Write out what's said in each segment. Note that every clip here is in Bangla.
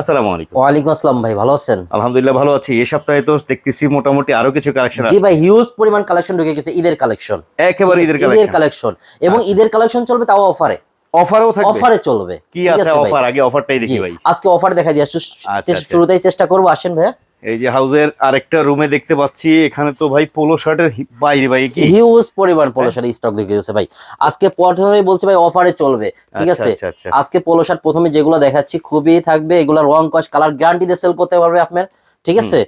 আসসালামু আলাইকুম। ওয়ালাইকুম আসসালাম ভাই ভালো আছেন? আলহামদুলিল্লাহ ভালো আছি। এই সপ্তাহে তো দেখতেছি মোটামুটি আরও কিছু কালেকশন জি ভাই হিউজ পরিমাণ কালেকশন ঢুকে গেছে ঈদের কালেকশন একেবারে ঈদের ঈদের কালেকশন কালেকশন এবং ঈদের কালেকশন চলবে তাও অফারে অফারও থাকবে? অফারে চলবে। কি আছে অফার আগে অফারটাই দেখি ভাই। আজকে অফার দেখা দিয়ে আচ্ছা, আচ্ছা। শুরুতেই চেষ্টা করব আসেন ভাইয়া। এই যে হাউজের আরেকটা রুমে দেখতে পাচ্ছি এখানে তো ভাই পোলো শার্টের বাইরে ভাই কি? হিউজ পরিমাণ পোলো শার্ট স্টক দেখে গেছে ভাই। আজকে প্রথমে বলছি ভাই অফারে চলবে ঠিক আচ্ছা, আছে? আচ্ছা, আচ্ছা। আজকে পোলো শার্ট প্রথমে যেগুলো দেখাচ্ছি খুবই থাকবে এগুলো রং কস কালার গ্যারান্টি দিয়ে সেল করতে পারবে আপনার ঠিক আছে?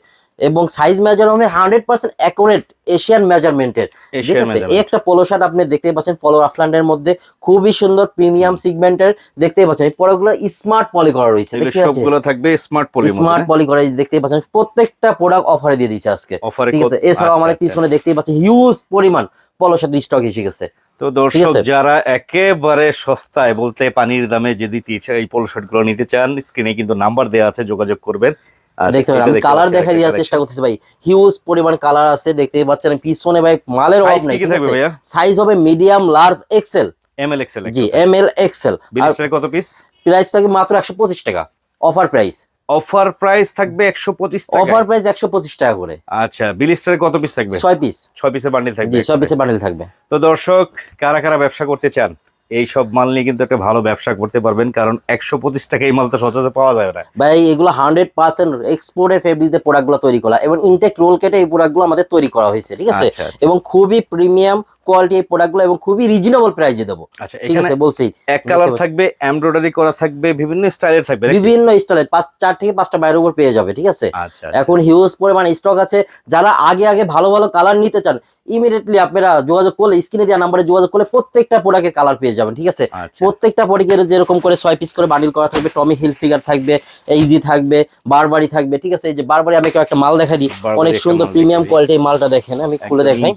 এবং সাইজ মেজার হবে হান্ড্রেড পার্সেন্ট অ্যাকুরেট এশিয়ান মেজারমেন্টের ঠিক আছে? একটা পোলো শার্ট আপনি দেখতে পাচ্ছেন পলো আফলান্ডের মধ্যে খুবই সুন্দর প্রিমিয়াম সিগমেন্টের দেখতে পাচ্ছেন। এই পলোগুলো স্মার্ট পলি করা রয়েছে দেখতে সবগুলো থাকবে স্মার্ট পলি স্মার্ট পলি করা দেখতে পাচ্ছেন প্রত্যেকটা প্রোডাক্ট অফারে দিয়ে দিচ্ছে আজকে। ঠিক আছে? এছাড়াও আমাদের পিছনে দেখতেই পাচ্ছেন হিউজ পরিমাণ পলো শার্ট স্টক এসে গেছে। তো দর্শক। যারা একেবারে সস্তায় বলতে পানির দামে যদি এই পোলো শার্টগুলো নিতে চান স্ক্রিনে কিন্তু নাম্বার দেওয়া আছে যোগাযোগ করবেন। আচ্ছা, দেখতে পারেন আমি কালার দেখা দেওয়ার চেষ্টা করতেছি ভাই। হিউজ পরিমাণ কালার আছে দেখতেই পাচ্ছেন পিছনে ভাই মালের অভাব নাই? সাইজ হবে medium large XL ML XL জি এম এল এক্সেল কত পিস প্রাইস থাকে মাত্র একশো পঁচিশ টাকা অফার প্রাইস অফার প্রাইস থাকবে টাকা। অফার প্রাইস একশো পঁচিশ টাকা করে। আচ্ছা বিলিস্টারে কত পিস থাকবে? পিস পিসের বান্ডিল থাকবে। জি পিসের বান্ডেল থাকবে। তো দর্শক কারা কারা ব্যবসা করতে চান? এই সব মাল নিয়ে কিন্তু একটা ভালো ব্যবসা করতে পারবেন কারণ একশো পঁচিশ টাকা এই মাল তো সচরাচর পাওয়া যায় না। ভাই এগুলো হান্ড্রেড পার্সেন্ট এক্সপোর্টের ফেব্রিক দিয়ে প্রোডাক্টগুলো তৈরি করা। এবং ইনটেক রোল কেটে এই প্রোডাক্টগুলো আমাদের তৈরি করা হয়েছে ঠিক আছে? আচ্ছা, আচ্ছা। এবং খুবই প্রিমিয়াম কোয়ালিটি এই প্রোডাক্টগুলো এবং খুবই রিজনেবল প্রাইসে দেবো। আচ্ছা ঠিক আছে বলছি। এক কালার থাকবে এমব্রয়ডারি করা থাকবে বিভিন্ন স্টাইলের থাকবে বিভিন্ন স্টাইলের পাঁচ চার থেকে পাঁচটা বাইরের উপর পেয়ে যাবে ঠিক আছে? আচ্ছা এখন হিউজ পরিমাণ স্টক আছে। যারা আগে আগে ভালো ভালো কালার নিতে চান ইমিডিয়েটলি আপনারা যোগাযোগ করলে স্ক্রিনে দেওয়া নাম্বারে যোগাযোগ করলে প্রত্যেকটা প্রোডাক্টের কালার পেয়ে যাবেন ঠিক আছে? আচ্ছা। প্রত্যেকটা প্রোডাক্টের যেরকম করে ছয় পিস করে বান্ডিল করা থাকবে টমি হিল ফিগার থাকবে এইজি থাকবে বারবারি থাকবে ঠিক আছে? এই যে বারবারি আমি একটা মাল দেখা দিই। অনেক সুন্দর প্রিমিয়াম কোয়ালিটির মালটা দেখেন আমি খুলে দেখাই।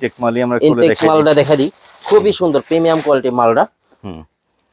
ইনটেক মালটা দেখা দিই। খুবই সুন্দর প্রিমিয়াম কোয়ালিটি মালটা। হুম।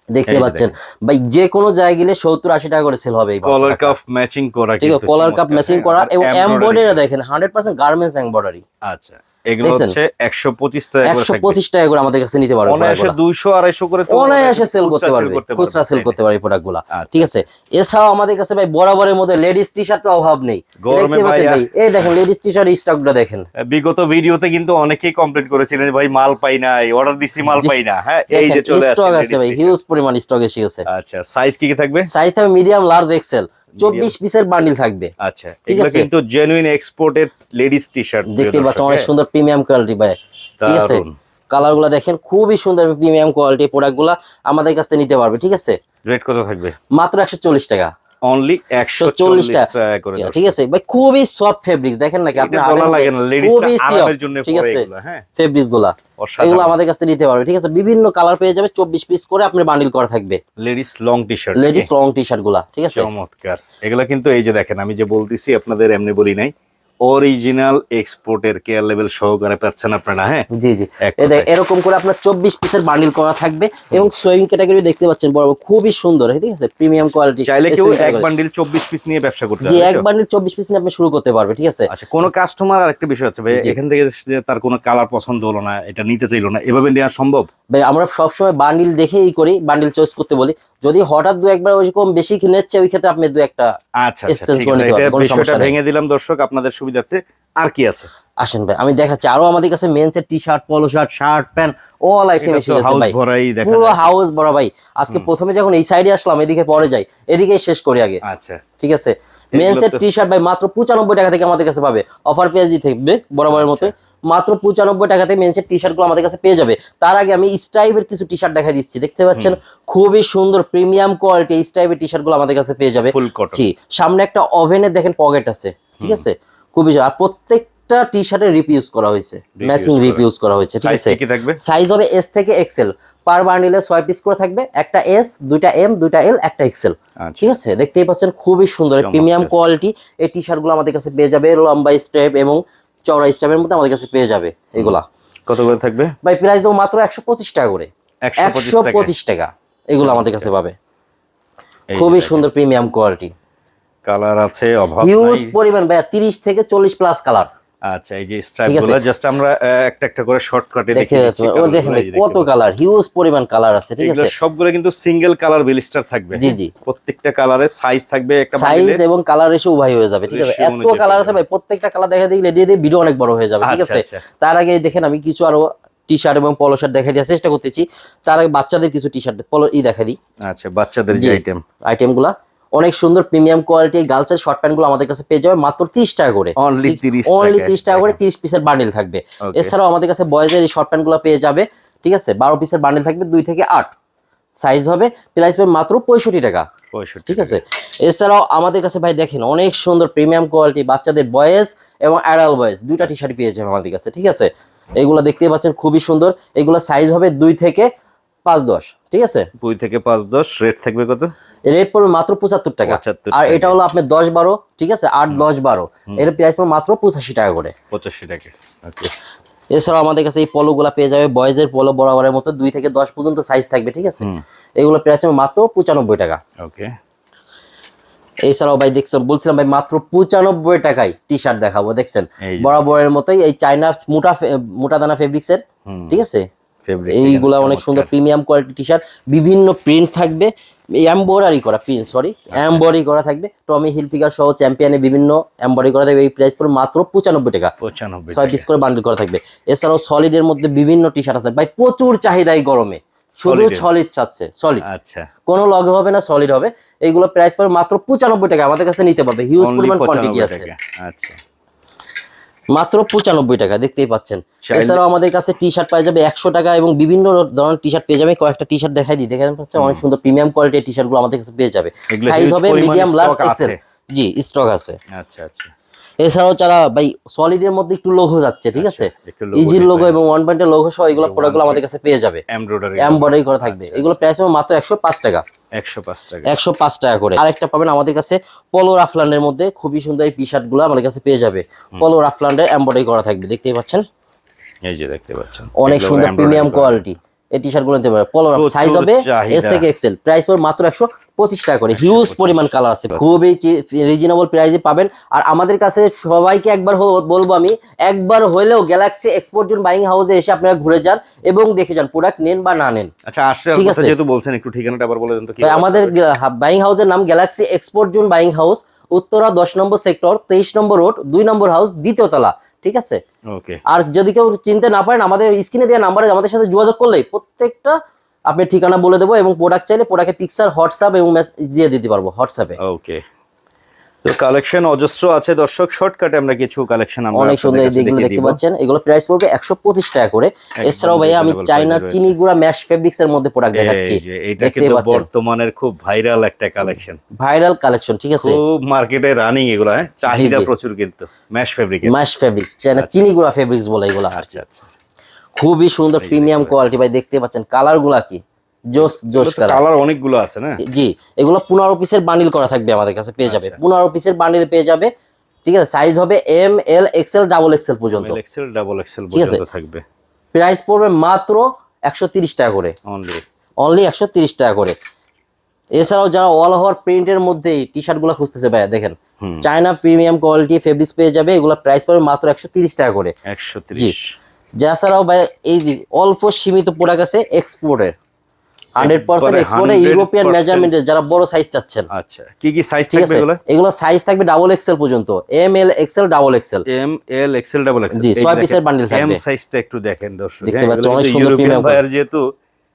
দেখতে পাচ্ছেন। ভাই যে কোনো জায়গায় গেলে সত্তর আশি টাকা করে সেল হবে কলার কাপ ম্যাচিং করা ঠিক আছে কলার কাপ ম্যাচিং করা এবং এমব্রয়ডারি দেখেন হান্ড্রেড পার্সেন্ট গার্মেন্টস এমব্রয়ডারি আচ্ছা। এগুলো হচ্ছে একশো পঁচিশ টাকা করে একশো থাকবে। পঁচিশ টাকা করে আমাদের কাছে নিতে পারবে অনায়াসে product গুলা। দুইশো আড়াইশো করে অনায়াসে সেল করতে পারবে খুচরা সেল করতে পারবে প্রোডাক্ট আচ্ছা, ঠিক আছে? এছাড়াও আমাদের কাছে ভাই বরাবরের মধ্যে লেডিস টি শার্ট অভাব নেই। গরমে দেখতে পাচ্ছেন ভাই, ভাই এই দেখেন লেডিস টি শার্ট স্টকটা দেখেন। বিগত ভিডিওতে কিন্তু অনেকেই কমপ্লেন করেছিলেন ভাই মাল পাই নাই অর্ডার দিছি মাল। পাই না। হ্যাঁ এই যে চলে স্টক আসছে আছে ভাই হিউজ পরিমাণ স্টক এসে গেছে। আচ্ছা সাইজ কি কি থাকবে? সাইজ থাকবে মিডিয়াম লার্জ এক্সেল চব্বিশ পিসের বান্ডিল থাকবে। আচ্ছা ঠিক আছে। কিন্তু genuine exported ladies T shirt দেখতে পাচ্ছেন অনেক সুন্দর প্রিমিয়াম কোয়ালিটি ভাই। ঠিক আছে। কালারগুলা দেখেন খুবই সুন্দর প্রিমিয়াম কোয়ালিটি প্রোডাক্টগুলা আমাদের কাছ থেকে নিতে পারবে ঠিক আছে? রেট কত থাকবে? মাত্র একশো চল্লিশ টাকা। অনলি একশো 140 চল্লিশ টাকা। করে ঠিক আছে ভাই খুবই সফট ফেব্রিক্স দেখেন নাকি? আপনি এটা লাগে না লেডিস আরামের জন্য ঠিক পরে আছে হ্যাঁ। ফেব্রিক্সগুলা। এগুলো আমাদের কাছ নিতে পারবে। ঠিক আছে বিভিন্ন কালার পেয়ে যাবে চব্বিশ পিস করে আপনি বান্ডিল করা থাকবে। Ladies long T shirt ladies long T শার্টগুলা ঠিক আছে? চমৎকার। এগুলা কিন্তু এই যে দেখেন আমি যে বলতেছি আপনাদের এমনি বলি নাই। অরিজিনাল এক্সপোর্টের কেয়ার লেভেল সহকারে পাচ্ছেন আপনারা হ্যাঁ? জি জি। এরকম করে আপনার চব্বিশ পিসের বান্ডিল করা থাকবে এবং সোয়িং ক্যাটাগরি দেখতে পাচ্ছেন বড় খুবই সুন্দর ঠিক আছে? প্রিমিয়াম কোয়ালিটি চাইলে কেউ এক বান্ডিল চব্বিশ পিস নিয়ে ব্যবসা করতে জি পারবে এক বান্ডিল চব্বিশ পিস নিয়ে আপনি শুরু করতে পারবে ঠিক আছে? আচ্ছা কোন কাস্টমার আরেকটা বিষয় আছে ভাই এখান থেকে যে তার কোনো কালার পছন্দ হলো না এটা নিতে চাইলো না এভাবে নেওয়া সম্ভব? ভাই আমরা সবসময় বান্ডিল দেখেই করি বান্ডিল চয়েস করতে বলি। যদি হঠাৎ দু একবার ওইরকম বেশি নিচ্ছে ওই ক্ষেত্রে আপনি দু একটা আচ্ছা আচ্ছা করে নিতে এটা কোনো সমস্যা নেই। ভেঙে দিলাম দর্শক আপনাদের সুবিধার্থে আর কি আছে? আসেন ভাই আমি দেখাচ্ছি। আরও আমাদের কাছে মেন্সের T shirt polo shirt shirt pant all item এসে গেছে ভাই। পুরো হাউস বড় ভাই। আজকে প্রথমে যখন এই সাইডে আসলাম এদিকে পরে যাই। এদিকে শেষ করি আগে। আচ্ছা। ঠিক আছে? মেন্সের তো- টি শার্ট ভাই মাত্র পঁচানব্বই টাকা থেকে আমাদের কাছে পাবে। অফার পেজ থাকবে বরাবরের মতো। আচ্ছা। মাত্র পঁচানব্বই টাকাতে মেন্সের টি শার্টগুলো আমাদের কাছে পেয়ে যাবে। তার আগে আমি স্টাইপের কিছু টি শার্ট দেখা দিচ্ছি। দেখতে পাচ্ছেন? খুবই সুন্দর প্রিমিয়াম কোয়ালিটি স্টাইপের টি শার্টগুলো আমাদের কাছে পেয়ে যাবে। সামনে একটা ওভেনের দেখেন পকেট আছে। ঠিক আছে? খুবই। আর প্রত্যেকটা টি শার্টের রিপিউজ করা হয়েছে। ম্যাচিং। রিপিউজ করা। হয়েছে ঠিক আছে? সাইজ হবে এস থেকে এক্সেল পার বান্ডিলে ছয় পিস করে থাকবে। একটা এস দুইটা এম দুইটা এল একটা এক্সেল আচ্ছা। ঠিক আছে? দেখতেই পাচ্ছেন খুবই সুন্দর প্রিমিয়াম কোয়ালিটি এই টি শার্টগুলো আমাদের কাছে পেয়ে যাবে লম্বা স্টেপ এবং চওড়া স্টেপের মধ্যে আমাদের কাছে পেয়ে যাবে এগুলা। কত করে থাকবে? ভাই প্রাইস দেবো মাত্র একশো পঁচিশ টাকা করে। একশো পঁচিশ টাকা। এগুলো আমাদের কাছে পাবে। খুবই সুন্দর প্রিমিয়াম কোয়ালিটি কালার আছে অভাব হিউজ পরিমাণ ভাই তিরিশ থেকে চল্লিশ প্লাস কালার আচ্ছা এই যে স্ট্রাইপগুলো জাস্ট আমরা একটা একটা করে শর্টকাটে দেখে ও দেখেন কত কালার হিউজ পরিমাণ কালার আছে ঠিক আছে? সবগুলো কিন্তু সিঙ্গেল কালার বিলিস্টার থাকবে। জি, জি। প্রত্যেকটা কালারের সাইজ থাকবে একটা সাইজ এবং কালার এসে উভয় হয়ে যাবে ঠিক আছে? এত কালার আছে ভাই প্রত্যেকটা কালার দেখা দিলে দিয়ে দিয়ে ভিডিও অনেক বড় হয়ে যাবে ঠিক আচ্ছা, আছে? আচ্ছা। তার আগে দেখেন আমি কিছু আরও টি শার্ট এবং পলো শার্ট দেখা দেওয়ার চেষ্টা করতেছি। তার আগে বাচ্চাদের কিছু টি শার্ট পলো ই দেখা দিই। আচ্ছা বাচ্চাদের যে আইটেম আইটেমগুলা। অনেক সুন্দর প্রিমিয়াম কোয়ালিটি গার্লস এর শর্ট প্যান্টগুলো আমাদের কাছে পেয়ে যাবে মাত্র 30 টাকা করে। Only 30 only. 30 টাকা করে 30 পিসের বান্ডেল থাকবে. এছাড়াও আমাদের কাছে বয়েজের এই শর্ট প্যান্টগুলো পেয়ে যাবে ঠিক আছে? 12 পিসের বান্ডেল থাকবে 2 থেকে 8 সাইজ হবে প্রাইস হবে মাত্র 65 টাকা। পঁয়ষট্টি ঠিক আছে? এছাড়াও আমাদের কাছে ভাই দেখেন অনেক সুন্দর প্রিমিয়াম কোয়ালিটি বাচ্চাদের বয়েজ এবং অ্যাডাল বয়েজ দুইটা টি শার্ট পেয়ে যাবে আমাদের কাছে ঠিক আছে? এগুলো দেখতে পাচ্ছেন খুবই সুন্দর। এগুলো সাইজ হবে দুই থেকে পাঁচ দশ ঠিক আছে? দুই থেকে পাঁচ দশ রেট থাকবে কত? রেট পড়বে মাত্র পঁচাত্তর টাকা। 75 আর এটা হলো আপনার দশ বারো ঠিক আছে? আট দশ বারো। এর প্রাইস পড়বে মাত্র পঁচাশি টাকা করে। পঁচাশি টাকা ওকে এছাড়াও আমাদের কাছে এই পলোগুলা পেয়ে যাবে বয়েজের পলো বরাবরের মতো দুই থেকে দশ পর্যন্ত সাইজ থাকবে ঠিক আছে? এগুলো প্রাইস মাত্র পঁচানব্বই টাকা। ওকে এছাড়াও ভাই দেখছেন বলছিলাম ভাই মাত্র পঁচানব্বই টাকায় টি শার্ট দেখাবো দেখছেন? বরাবরের মতোই এই চাইনা মোটা মোটা দানা ফেব্রিক্স এর ঠিক আছে? এইগুলা অনেক সুন্দর প্রিমিয়াম কোয়ালিটি টি শার্ট বিভিন্ন প্রিন্ট থাকবে। এমব্রয়ডারি করা প্রিন্ট সরি এমব্রয়ডারি করা থাকবে। টমি হিলফিগার সহ চ্যাম্পিয়নে বিভিন্ন এমব্রয়ডারি করা থাকবে। এই প্রাইস পড়ে মাত্র পঁচানব্বই টাকা। পঁচানব্বই ছয় পিস করে বান্ডেল করা থাকবে। এছাড়াও সলিডের মধ্যে বিভিন্ন টি শার্ট আছে। ভাই প্রচুর চাহিদা এই গরমে। শুধু সলিড চাচ্ছে সলিড আচ্ছা। কোনো লগ হবে না সলিড হবে। এইগুলো প্রাইস পড়ে মাত্র পঁচানব্বই টাকা। আমাদের কাছে নিতে পারবে। হিউজ পরিমাণ কোয়ান্টিটি আছে। আচ্ছা। মাত্র পঁচানব্বই টাকা দেখতেই পাচ্ছেন। এছাড়াও আমাদের কাছে টি শার্ট পাওয়া যাবে একশো টাকা এবং বিভিন্ন ধরনের টি শার্ট পেয়ে যাবে কয়েকটা টি শার্ট দেখাই দিই। দেখেন পাচ্ছেন অনেক সুন্দর প্রিমিয়াম কোয়ালিটির টি শার্টগুলো আমাদের কাছে পেয়ে যাবে। সাইজ হবে মিডিয়াম লার্জ এক্সেল আছে। জি স্টক আছে। আচ্ছা আচ্ছা। এছাড়াও যারা ভাই সলিডের মধ্যে একটু লোগো যাচ্ছে ঠিক আছে? ইজির লোগো এবং ওয়ান পয়েন্টের লোগো সহ এগুলো প্রোডাক্টগুলো আমাদের কাছে পেয়ে যাবে। এমব্রয়ডারি এমব্রয়ডারি করা থাকবে। এগুলো প্রাইস মাত্র একশো পাঁচ টাকা। একশো পাঁচ টাকা। করে। আরেকটা পাবেন আমাদের কাছে পলো রাফলান্ডের মধ্যে খুবই সুন্দর এই টি শার্টগুলো আমাদের কাছে পেয়ে যাবে। পলো রাফলান্ডের এমব্রয়ডারি করা থাকবে দেখতেই পাচ্ছেন? এই যে দেখতে পাচ্ছেন। অনেক সুন্দর প্রিমিয়াম কোয়ালিটি এই টি শার্টগুলো নিতে পারে। পলো প্রচুর সাইজ হবে এস থেকে এক্সেল প্রাইস পড়বে মাত্র একশো পঁচিশ টাকা করে। হিউজ পরিমাণ কালার আছে। খুবই রিজনেবল প্রাইসে পাবেন। আর আমাদের কাছে সবাইকে একবার বলব আমি একবার হলেও গ্যালাক্সি এক্সপোর্ট জোন বাইং হাউসে এসে আপনারা ঘুরে যান এবং দেখে যান প্রোডাক্ট নেন বা না নেন। আচ্ছা ঠিক আছে। যেহেতু বলছেন একটু ঠিকানাটা আবার বলে দেন তো আমাদের বাইং হাউসের নাম Galaxy export zone buying house Uttara দশ নম্বর সেক্টর তেইশ নম্বর রোড দুই নম্বর হাউস দ্বিতীয় তলা। ঠিক আছে? ওকে আর যদি কেউ চিনতে না পারেন আমাদের স্ক্রিনে দেওয়া নাম্বারে আমাদের সাথে যোগাযোগ করলেই প্রত্যেকটা আপনি ঠিকানা বলে দেবো এবং প্রোডাক্ট চাইলে প্রোডাক্টের পিকচার হোয়াটসঅ্যাপ এবং মেসেজ দিয়ে দিতে পারব হোয়াটসঅ্যাপে ওকে তো কালেকশন অজস্র আছে দর্শক শর্টকাটে আমরা কিছু কালেকশন আমরা অনেক সুন্দর যেগুলো দেখতে পাচ্ছেন। এগুলো প্রাইস পড়বে একশো পঁচিশ টাকা করে। এছাড়াও ভাইয়া আমি চাইনা চিনি গুঁড়া ম্যাশ ফেব্রিক্স এর মধ্যে প্রোডাক্ট দেখাচ্ছি। এটা কিন্তু বর্তমানের খুব ভাইরাল একটা কালেকশন ভাইরাল কালেকশন ঠিক আছে? খুব মার্কেটে রানিং এগুলো হ্যাঁ? চাহিদা প্রচুর কিন্তু mesh fabric mesh fabrics China চিনি গুঁড়া ফেব্রিক্স বলে এগুলো। আচ্ছা আচ্ছা। খুবই সুন্দর প্রিমিয়াম কোয়ালিটি ভাই দেখতে পাচ্ছেন। কালারগুলা কি? জোস জোস কালার। অনেকগুলো আছে না? জি এগুলো পনেরো পিসের বান্ডিল করা থাকবে আমাদের কাছে পেয়ে যাবে। পনেরো পিসের বান্ডিল পেয়ে যাবে। ঠিক আছে সাইজ হবে M L XL double XL পর্যন্ত। XL double XL. পর্যন্ত থাকবে। প্রাইস পড়বে মাত্র একশো টাকা করে। অনলি অনলি একশো টাকা করে। এছাড়াও যারা অল ওভার প্রিন্টের মধ্যে টি শার্টগুলো খুঁজতেছে ভাইয়া দেখেন। চায়না প্রিমিয়াম কোয়ালিটি ফেব্রিক্স পেয়ে যাবে এগুলো প্রাইস পড়বে মাত্র একশো তিরিশ টাকা করে। একশো তিরিশ। যাছাড়াও ভাই এই যে অল্প সীমিত প্রোডাক্ট আছে এক্সপোর্টের হান্ড্রেড পার্সেন্ট একবারে এক্সপোর্টে 100% ইউরোপিয়ান মেজারমেন্টের যারা বড় সাইজ চাচ্ছেন। আচ্ছা কি কি সাইজ থাকবে এগুলো? এগুলো সাইজ থাকবে ডাবল এক্সেল পর্যন্ত। M L XL double XL M L XL double XL জি, ছয় piece-এর bundle এম সাইজটা একটু দেখেন দর্শক। দেখতে হ্যাঁ, পাচ্ছেন, অনেক সুন্দর premium ভাইয়ার যেহেতু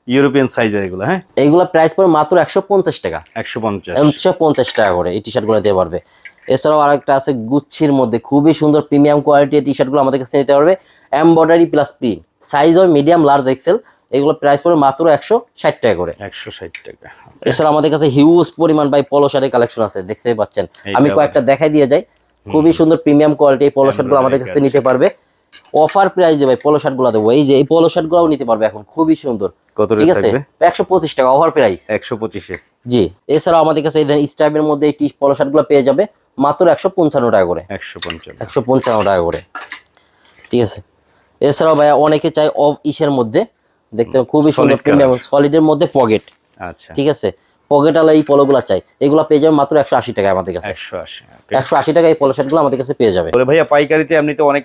ইউরোপিয়ান সাইজের এগুলো হ্যাঁ? এইগুলো প্রাইস পড়বে মাত্র একশো পঞ্চাশ টাকা। একশো পঞ্চাশ। একশো পঞ্চাশ টাকা করে এই টি শার্টগুলো দিতে পারবে এছাড়াও আরেকটা আছে গুচ্ছির মধ্যে। খুবই সুন্দর প্রিমিয়াম কোয়ালিটির টি শার্টগুলো আমাদের কাছে নিতে পারবে। এমব্রয়ডারি প্লাস প্রিন্ট সাইজ হবে মিডিয়াম লার্জ এক্সেল এগুলো প্রাইস পড়বে মাত্র একশো ষাট টাকা করে। একশো ষাট টাকা। এছাড়া আমাদের কাছে হিউজ পরিমাণ বাই পলো শার্টের কালেকশন আছে দেখতেই পাচ্ছেন। আমি কয়েকটা দেখাই দিয়ে যাই। খুবই সুন্দর প্রিমিয়াম কোয়ালিটি এই পলো শার্টগুলো আমাদের কাছে নিতে পারবে। অফার প্রাইসে ভাই পলো শার্টগুলো দেবো। এই যে এই পলো শার্টগুলো নিতে পারবে এখন। খুবই সুন্দর। কত ঠিক আছে? একশো পঁচিশ টাকা অফার প্রাইস একশো পঁচিশে। জি। এছাড়াও আমাদের কাছে এই স্টাইপের মধ্যে এই পলো শার্টগুলো পেয়ে যাবে মাত্র একশো পঞ্চান্ন টাকা করে। একশো পঞ্চান্ন। একশো পঞ্চান্ন টাকা করে। ঠিক আছে? এছাড়াও ভাইয়া অনেকে চাই অফ ইসের মধ্যে। দেখতে খুবই সুন্দর প্রিমিয়াম সলিডের মধ্যে পকেট আচ্ছা। ঠিক আছে? পকেটালা এই পলোগুলো চাই। এগুলো পেয়ে যাবে মাত্র একশো আশি টাকায় আমাদের কাছে। একশো আশি একশো আশি টাকায় এই পলো শার্টগুলো আমাদের কাছে পেয়ে যাবে ভাইয়া পাইকারিতে এমনিতে অনেক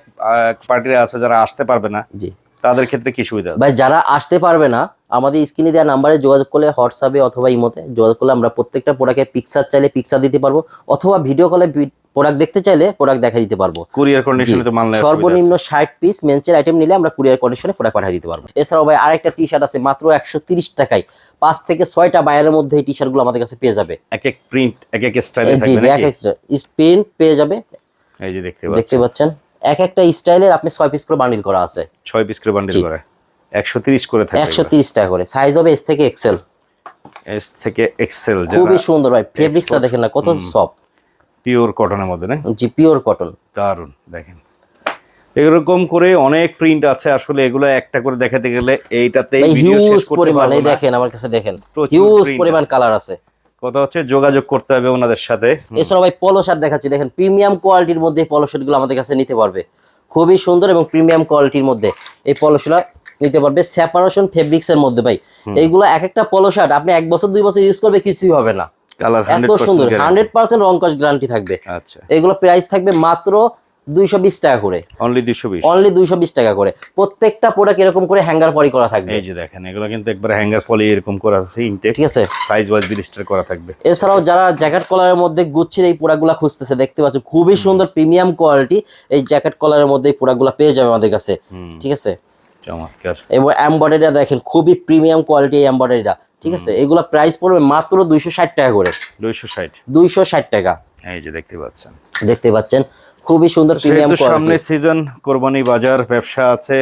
পার্টিরা আছে যারা আসতে পারবে না। জি। তাদের ক্ষেত্রে কি সুবিধা ভাই যারা আসতে পারবে না আমাদের স্ক্রিনে দেওয়া নাম্বারে যোগাযোগ করলে হোয়াটসঅ্যাপে অথবা ইমোতে যোগাযোগ করলে আমরা প্রত্যেকটা প্রোডাক্টের পিকচার চাইলে পিকচার দিতে পারব। অথবা ভিডিও কলে প্রোডাক্ট দেখতে চাইলে প্রোডাক্ট দেখা দিতে পারব। কুরিয়ার কন্ডিশনে তো মাল আছে। সর্বনিম্ন ষাট পিস মেন্সের আইটেম নিলে আমরা কুরিয়ার কন্ডিশনে প্রোডাক্ট পাঠিয়ে দিতে পারব। এছাড়াও ভাই আরেকটা টি শার্ট আছে মাত্র একশো তিরিশ টাকায়। পাঁচ থেকে ছয়টা বায়ারের মধ্যে এই টি শার্টগুলো আমাদের কাছে পেয়ে যাবে। এক এক প্রিন্ট এক এক স্টাইলে থাকবে জি এক এক্সট্রা প্রিন্ট পেয়ে যাবে। এই যে দেখতে পাচ্ছেন দেখতে পাচ্ছেন। এক একটা স্টাইলের আপনি ছয় পিস করে বান্ডিল করা আছে। ছয় পিস করে বান্ডিল করা করে। একশো তিরিশ করে থাকবে একশো তিরিশ টাকা করে। সাইজ হবে এস থেকে এক্সেল এস থেকে এক্সেল খুবই সুন্দর ভাই। ফেব্রিক্সটা দেখেন না কত সফট পিওর কটনের মধ্যে না জি পিওর কটন দারুণ দেখেন। এরকম করে অনেক প্রিন্ট আছে আসলে এগুলো একটা করে দেখাতে গেলে এইটাতে ভিডিও হিউজ পরিমাণ এই। দেখেন আমার কাছে দেখেন। হিউজ পরিমাণ কালার আছে। কথা হচ্ছে যোগাযোগ করতে হবে ওনাদের সাথে। এছাড়াও ভাই পলো শার্ট দেখাচ্ছি দেখেন প্রিমিয়াম কোয়ালিটির মধ্যে পলো শার্টগুলো আমাদের কাছে নিতে পারবে। খুবই সুন্দর এবং প্রিমিয়াম কোয়ালিটির মধ্যে এই পলো শার্ট নিতে পারবে সেপারেশন ফেব্রিক্স এর মধ্যে ভাই। এইগুলো এক একটা পলো শার্ট আপনি এক বছর দুই বছর ইউজ করবে কিছুই হবে না। কালার এত সুন্দর হান্ড্রেড পার্সেন্ট রং গ্যারান্টি থাকবে। আচ্ছা। এগুলো প্রাইস থাকবে মাত্র দুইশো বিশ টাকা করে। অনলি দুশো বিশ। অনলি দুইশো বিশ টাকা করে। প্রত্যেকটা প্রোডাক্ট এরকম করে হ্যাঙ্গার পরি করা থাকবে। এই যে দেখেন এগুলো কিন্তু একবার হ্যাঙ্গার পলি এরকম করা আছে ইনটেক ঠিক আছে। সাইজ ওয়াইজ বিলিস্টার করা থাকবে। এছাড়াও যারা জ্যাকেট কলারের মধ্যে গুচ্ছির এই প্রোডাক্টগুলো খুঁজতেছে দেখতে পাচ্ছ খুবই সুন্দর প্রিমিয়াম কোয়ালিটি এই জ্যাকেট কলারের মধ্যে এই প্রোডাক্টগুলো পেয়ে যাবে আমাদের কাছে। ঠিক আছে? চমৎকার। এবং এমব্রয়ডারিটা দেখেন খুবই প্রিমিয়াম কোয়ালিটি এই এমব্রয়ডারিটা ঠিক আছে? এগুলা প্রাইস পড়বে মাত্র দুইশো ষাট টাকা করে। দুইশো ষাট। দুইশো ষাট টাকা। এই যে দেখতে পাচ্ছেন। দেখতে পাচ্ছেন? খুবই সুন্দর প্রিমিয়াম সামনে সিজন কোরবানি বাজার ব্যবসা আছে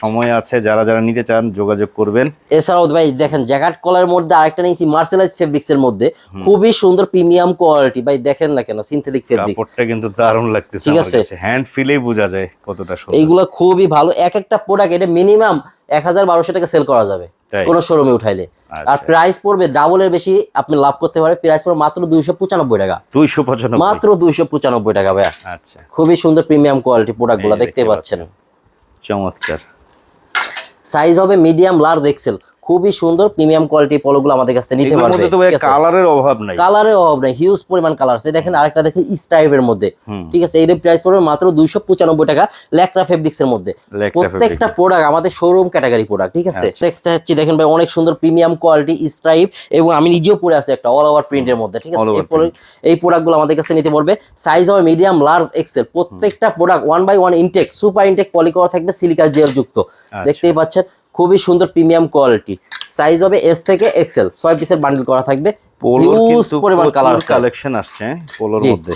সময় আছে যারা যারা নিতে চান যোগাযোগ করবেন। এছাড়াও ভাই দেখেন জ্যাকেট কলার মধ্যে আরেকটা নিয়েছি মার্শালাইজ ফেব্রিক্স এর মধ্যে। খুবই সুন্দর প্রিমিয়াম কোয়ালিটি ভাই দেখেন না কেন সিনথেটিক ফেব্রিক্স কাপড়টা কিন্তু দারুণ লাগতেছে ঠিক আছে। হ্যান্ড ফিলেই বোঝা যায় কতটা সুন্দর। এইগুলো খুবই ভালো। এক একটা প্রোডাক্ট এটা মিনিমাম এক হাজার বারোশো টাকা সেল করা যাবে? কোনো শোরুমে উঠাইলে। আর আচ্ছা। প্রাইস পড়বে ডাবলের বেশি আপনি লাভ করতে পারেন। প্রাইস পড়বে মাত্র দুইশো পঁচানব্বই টাকা। দুইশো পঁচানব্বই। মাত্র দুইশো পঁচানব্বই টাকা ভাইয়া। আচ্ছা। খুবই সুন্দর প্রিমিয়াম কোয়ালিটি প্রোডাক্টগুলো দেখতে দেখতে পাচ্ছেন। চমৎকার। সাইজ হবে মিডিয়াম লার্জ এক্সেল খুবই সুন্দর প্রিমিয়াম কোয়ালিটি পলোগুলো আমাদের কাছে নিতে পারবে। কালারের অভাব নাই। কালারের অভাব নাই হিউজ পরিমাণ কালার আছে। দেখেন আরেকটা দেখেন স্টাইপের মধ্যে। ঠিক আছে এর প্রাইস পড়বে মাত্র দুইশো পঁচানব্বই টাকা ল্যাকরা ফেব্রিক্স এর মধ্যে। প্রত্যেকটা প্রোডাক্ট আমাদের শোরুম ক্যাটাগরি প্রোডাক্ট ঠিক আছে? আচ্ছা। দেখতে পাচ্ছি দেখেন ভাই অনেক সুন্দর প্রিমিয়াম কোয়ালিটি স্ট্রাইপ এবং আমি নিজেও পরে আছি একটা অল ওভার প্রিন্টের মধ্যে ঠিক আছে? এই প্রোডাক্ট- এই প্রোডাক্টগুলো আমাদের কাছে নিতে পারবে। সাইজ হবে মিডিয়াম লার্জ এক্সেল প্রত্যেকটা product one by one intact super intact poly করা থাকবে সিলিকা জেল যুক্ত। আচ্ছা। দেখতেই পাচ্ছেন খুবই সুন্দর প্রিমিয়াম কোয়ালিটি। সাইজ হবে এস থেকে এক্সেল ছয় পিসের বান্ডেল করা থাকবে। পরিমাণ কালার প্রচুর কালেকশন আসছে হ্যাঁ, পোলোর মধ্যে।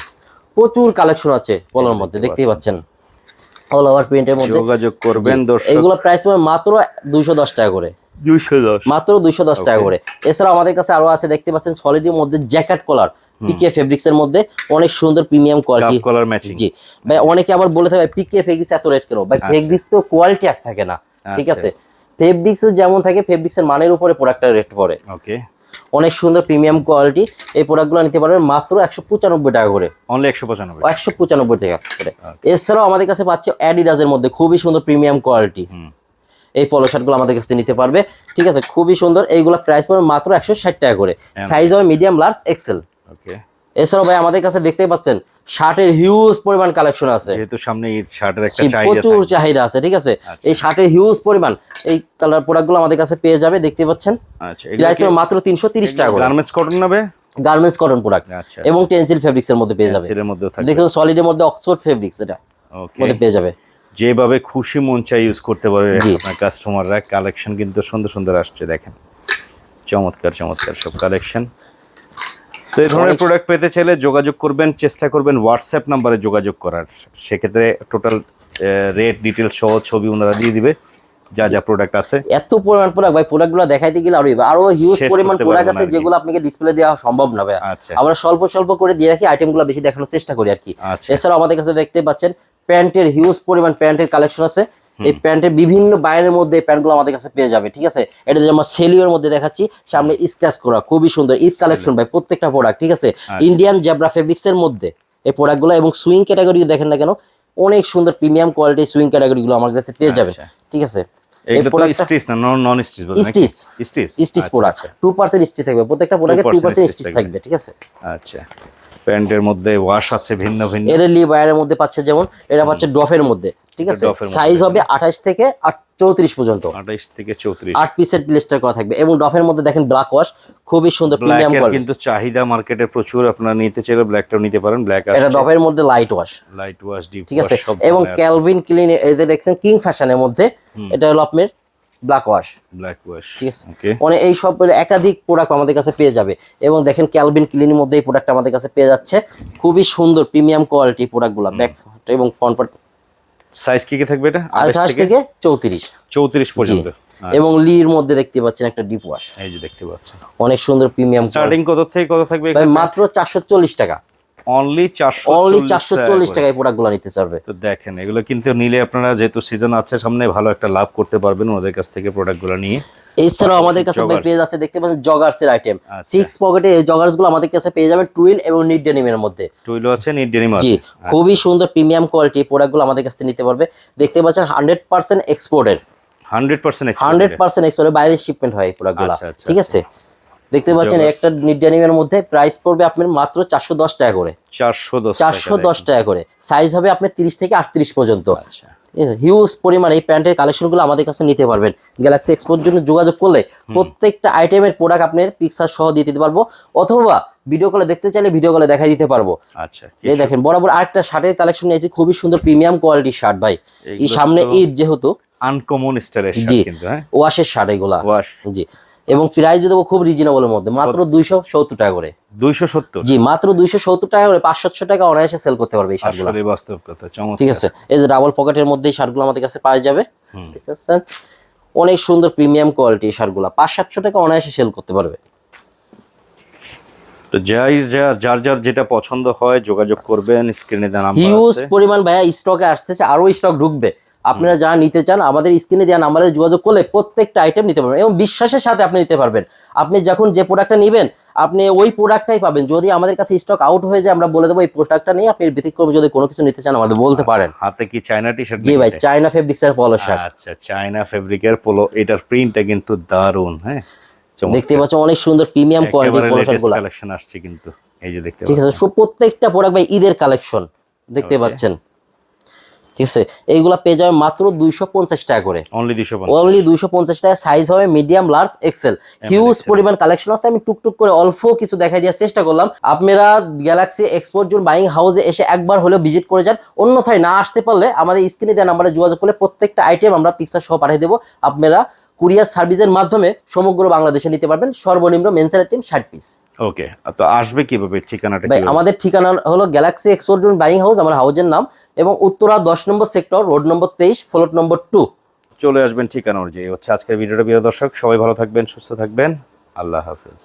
প্রচুর কালেকশন আছে পলোর মধ্যে দেখতেই পাচ্ছেন। অল ওভার প্রিন্টের মধ্যে। যোগাযোগ করবেন দর্শক। প্রাইস মাত্র দুইশো দশ টাকা করে। মাত্র টাকা করে। আমাদের কাছে আরও আছে দেখতে পাচ্ছেন সলিডের মধ্যে জ্যাকেট কলার পিকে ফেব্রিক্স এর মধ্যে। অনেক সুন্দর প্রিমিয়াম কোয়ালিটি কালার ম্যাচিং জি। ভাই অনেকে আবার বলে থাকে পিকে ফেব্রিক্স এত রেট কেন? ভাই ফেব্রিক্স তো কোয়ালিটি এক থাকে না। ঠিক আচ্ছা। আছে? ফেব্রিক্স যেমন থাকে ফেব্রিক্স এর মানের উপরে প্রোডাক্টের রেট পড়ে। ওকে অনেক সুন্দর প্রিমিয়াম কোয়ালিটি এই প্রোডাক্টগুলো নিতে পারবেন মাত্র একশো পঁচানব্বই টাকা করে। অনলি একশো পঁচানব্বই। একশো পঁচানব্বই টাকা করে। এছাড়াও আমাদের কাছে পাচ্ছে অ্যাডিডাসের মধ্যে খুবই সুন্দর প্রিমিয়াম কোয়ালিটি এই পলো শার্টগুলো আমাদের কাছ থেকে নিতে পারবে। ঠিক আছে খুবই সুন্দর এইগুলো প্রাইস পড়বে মাত্র একশো ষাট টাকা করে। সাইজ হবে মিডিয়াম লার্জ এক্সেল ওকে এছাড়াও ভাই আমাদের কাছে দেখতেই পাচ্ছেন শার্টের হিউজ পরিমাণ কালেকশন আছে। যেহেতু সামনে ঈদ শার্টের একটা চাহিদা প্রচুর চাহিদা আছে ঠিক আছে? আচ্ছা। এই শার্টের হিউজ পরিমাণ এই কালার প্রোডাক্টগুলো আমাদের কাছে পেয়ে যাবে দেখতে পাচ্ছেন? আচ্ছা প্রাইস মাত্র টাকা গার্মেন্টস কটন নেবে? গার্মেন্টস কটন প্রোডাক্ট এবং টেন্সিল ফেব্রিক্স এর মধ্যে পেয়ে যাবে। মধ্যে থাকবে। দেখতে সলিডের মধ্যে অক্সফোর্ড ফেব্রিক্স এটা মধ্যে পেয়ে যাবে। যেভাবে খুশি মন চাই ইউজ করতে পারবে। আপনার কাস্টমাররা কালেকশন কিন্তু সুন্দর সুন্দর আসছে দেখেন। চমৎকার চমৎকার সব কালেকশন তো এই ধরনের প্রোডাক্ট পেতে চাইলে যোগাযোগ করবেন চেষ্টা করবেন হোয়াটসঅ্যাপ নাম্বারে যোগাযোগ করার। সেক্ষেত্রে টোটাল রেট ডিটেলস সহ ছবি ওনারা দিয়ে দিবে যা যা প্রোডাক্ট আছে। এত পরিমাণ প্রোডাক্ট ভাই প্রোডাক্টগুলো দেখাইতে গেলে আরও আরও হিউজ পরিমাণ প্রোডাক্ট আছে যেগুলো আপনাকে ডিসপ্লে দেওয়া সম্ভব না ভাই আচ্ছা। আমরা স্বল্প স্বল্প করে দিয়ে রাখি আইটেমগুলো বেশি দেখানোর চেষ্টা করি আর কি। আচ্ছা। এছাড়াও আমাদের কাছে দেখতে পাচ্ছেন প্যান্টের হিউজ পরিমাণ প্যান্টের কালেকশন আছে। এই প্যান্টের বিভিন্ন বাইরের মধ্যে প্যান্টগুলো আমাদের কাছে পেয়ে যাবে ঠিক আছে? এটা যেমন সেলিওর মধ্যে দেখাচ্ছি সামনে স্ক্যাচ করা খুবই সুন্দর। ঈদ কালেকশন ভাই প্রত্যেকটা প্রোডাক্ট ঠিক আছে? আচ্ছা। ইন্ডিয়ান জেব্রা ফেব্রিক্স এর মধ্যে এই প্রোডাক্টগুলো এবং সুইং ক্যাটাগরি দেখেন না কেন অনেক সুন্দর প্রিমিয়াম কোয়ালিটি সুইং ক্যাটাগরিগুলো আমার কাছে পেয়ে যাবে আচ্ছা। ঠিক আছে? এগুলো তো প্রোডাক্টটা স্টিচ না non stitch stitch. Stitch stitch product two percent stitch থাকবে প্রত্যেকটা প্রোডাক্টে টু 2% পার্সেন্ট stitch স্টিচ থাকবে। প্যান্টের মধ্যে ওয়াশ আছে ভিন্ন ভিন্ন। এর লি বায়ারের মধ্যে পাচ্ছে যেমন এটা পাচ্ছে ডফের মধ্যে ঠিক আছে? সাইজ হবে আঠাশ থেকে আট চৌত্রিশ পর্যন্ত। আঠাইশ থেকে চৌত্রিশ। আট পিসের প্লেস্টার করা থাকবে এবং ডফের মধ্যে দেখেন ব্ল্যাক ওয়াশ খুবই সুন্দর প্রিমিয়াম কোয়ালিটি কিন্তু চাহিদা মার্কেটে প্রচুর আপনারা নিতে চাইলে ব্ল্যাকটাও নিতে পারেন ব্ল্যাক এটা ডফের মধ্যে light wash light wash deep ঠিক আছে? এবং ক্যালভিন ক্লিন এদের দেখছেন কিং ফ্যাশনের মধ্যে এটা হলো আপনার ব্ল্যাক ওয়াশ ব্ল্যাক ওয়াশ ঠিক আছে? মানে এই সব একাধিক প্রোডাক্ট আমাদের কাছে পেয়ে যাবে। এবং দেখেন ক্যালভিন ক্লিনের মধ্যে এই প্রোডাক্ট আমাদের কাছে পেয়ে যাচ্ছে। খুবই সুন্দর প্রিমিয়াম কোয়ালিটি প্রোডাক্টগুলো ব্যাক এবং ফ্রন্ট পার্ট সাইজ কি কি থাকবে এটা? আঠাশ থেকে? চৌত্রিশ। চৌত্রিশ পর্যন্ত। এবং লির মধ্যে দেখতে পাচ্ছেন একটা ডিপ ওয়াশ এই যে দেখতে পাচ্ছেন। অনেক সুন্দর প্রিমিয়াম স্টার্টিং কত থেকে কত থাকবে মাত্র চারশো চল্লিশ টাকা। অনলি চারশো অনলি চারশো চল্লিশ টাকায় প্রোডাক্টগুলো নিতে পারবে তো দেখেন এগুলো কিন্তু নিলে আপনারা যেহেতু সিজন আছে সামনে ভালো একটা লাভ করতে পারবেন ওদের কাছ থেকে প্রোডাক্টগুলো নিয়ে। এছাড়াও আমাদের কাছে। পেজ আছে দেখতে পাচ্ছেন জগার্স এর আইটেম আচ্ছা। সিক্স পকেটে এই জগার্সগুলো আমাদের কাছে পেয়ে যাবেন টুইল এবং নিড ডেনিমের মধ্যে। টুইলো আছে নিট ডেনিম জি খুবই সুন্দর প্রিমিয়াম কোয়ালিটি প্রোডাক্টগুলো আমাদের কাছ থেকে নিতে পারবে। দেখতে পাচ্ছেন হান্ড্রেড পার্সেন্ট এক্সপোর্টের হান্ড্রেড পার্সেন্ট হান্ড্রেড পার্সেন্ট এক্সপোর্টের বাইরে শিপমেন্ট হয় এই প্রোডাক্টগুলো আচ্ছা, আচ্ছা, ঠিক আছে? দেখতে পাচ্ছেন একটা ডেনিমের মধ্যে প্রাইস পড়বে আপনার মাত্র চারশো দশ টাকা করে। চারশো দশ টাকা করে। সাইজ হবে আপনার তিরিশ থেকে আটত্রিশ পর্যন্ত। আচ্ছা। হিউজ পরিমাণ এই প্যান্টের কালেকশনগুলো আমাদের কাছে নিতে পারবেন। গ্যালাক্সি এক্সপোর জন্য যোগাযোগ করলে প্রত্যেকটা আইটেমের প্রোডাক্ট আপনার পিকচার সহ দিয়ে দিতে পারব। অথবা ভিডিও কলে দেখতে চাইলে ভিডিও কলে দেখাই দিতে পারব। আচ্ছা এই দেখেন বরাবর আরেকটা শার্টের কালেকশন নিয়েছি। খুবই সুন্দর প্রিমিয়াম কোয়ালিটির শার্ট ভাই। এই সামনে ঈদ যেহেতু। আনকমন স্টাইলের জি কিন্তু হ্যাঁ? ওয়াশের শার্ট এগুলা। ওয়াশ জি। এবং প্রাইস দেবো খুব রিজনেবলের মধ্যে। মাত্র দুইশো সত্তর টাকা করে। দুইশো সত্তর? জি মাত্র দুইশো সত্তর টাকা করে পাঁচ সাতশো টাকা অনায়াসে সেল করতে পারবে এই শার্টগুলো। আসলে বাস্তব কথা ঠিক আছে। এই যে ডাবল পকেটের মধ্যে এই শার্টগুলো আমাদের কাছে পাওয়া যাবে। ঠিক আছে। অনেক সুন্দর প্রিমিয়াম কোয়ালিটি শার্টগুলো। পাঁচ সাতশো টাকা অনায়াসে সেল করতে পারবে। তো যাই যা- যার যার যেটা পছন্দ হয় যোগাযোগ করবেন স্ক্রিনে হিউজ পরিমাণ ভাইয়া স্টকে আসতেছে আরও স্টক ঢুকবে। আপনারা যারা নিতে চান আমাদের স্ক্রিনে দেওয়া নাম্বারে যোগাযোগ করলে প্রত্যেকটা আইটেম নিতে পারবেন এবং বিশ্বাসের সাথে আপনি নিতে পারবেন। আপনি যখন যে প্রোডাক্টটা নেবেন আপনি ওই প্রোডাক্টটাই পাবেন। যদি আমাদের কাছে স্টক আউট হয়ে যায় আমরা বলে দেবো এই প্রোডাক্টটা নিয়ে আপনি ব্যতিক্রম যদি কোনো কিছু নিতে চান আমাদের বলতে পারেন। হাতে কি চায়না টি শার্ট জি ভাই চায়না ফেব্রিক্স এর পলো শার্ট আচ্ছা চায়না ফেব্রিকের পোলো এটার প্রিন্টটা কিন্তু দারুণ হ্যাঁ? দেখতে পাচ্ছ অনেক সুন্দর প্রিমিয়াম কোয়ালিটির পলো শার্টগুলো। কালেকশন আসছে কিন্তু এই যে দেখতে ঠিক আছে সব প্রত্যেকটা প্রোডাক্ট ভাই ঈদের কালেকশন দেখতে পাচ্ছেন। ঠিক আছে? এইগুলা পেয়ে যাবে মাত্র দুইশো পঞ্চাশ টাকা করে। অনলি দুইশো পঞ্চাশ। টাকা সাইজ হবে মিডিয়াম লার্জ এক্সেল হিউজ পরিমাণ কালেকশন আছে আমি টুকটুক করে অল্প কিছু দেখাই দেওয়ার চেষ্টা করলাম। আপনারা গ্যালাক্সি এক্সপোর্ট জোন বাইং হাউসে এসে একবার হলেও ভিজিট করে যান। অন্যথায় না আসতে পারলে আমাদের স্ক্রিনে দেওয়া নাম্বারে যোগাযোগ করলে প্রত্যেকটা আইটেম আমরা পিকচার সহ পাঠিয়ে দেবো। আপনারা কুরিয়ার সার্ভিসের মাধ্যমে সমগ্র বাংলাদেশে নিতে পারবেন। সর্বনিম্ন মেন্সের আইটেম ষাট পিস ওকে তো আসবে কীভাবে? ঠিকানাটা ভাই আমাদের ঠিকানা হলো Galaxy export zone buying house আমার হাউজের নাম এবং উত্তরা দশ নম্বর সেক্টর রোড নম্বর তেইশ ফ্লোট নম্বর টু চলে আসবেন ঠিকানা অনুযায়ী। হচ্ছে আজকের ভিডিওটা প্রিয় দর্শক। সবাই ভালো থাকবেন সুস্থ থাকবেন। আল্লাহ হাফেজ।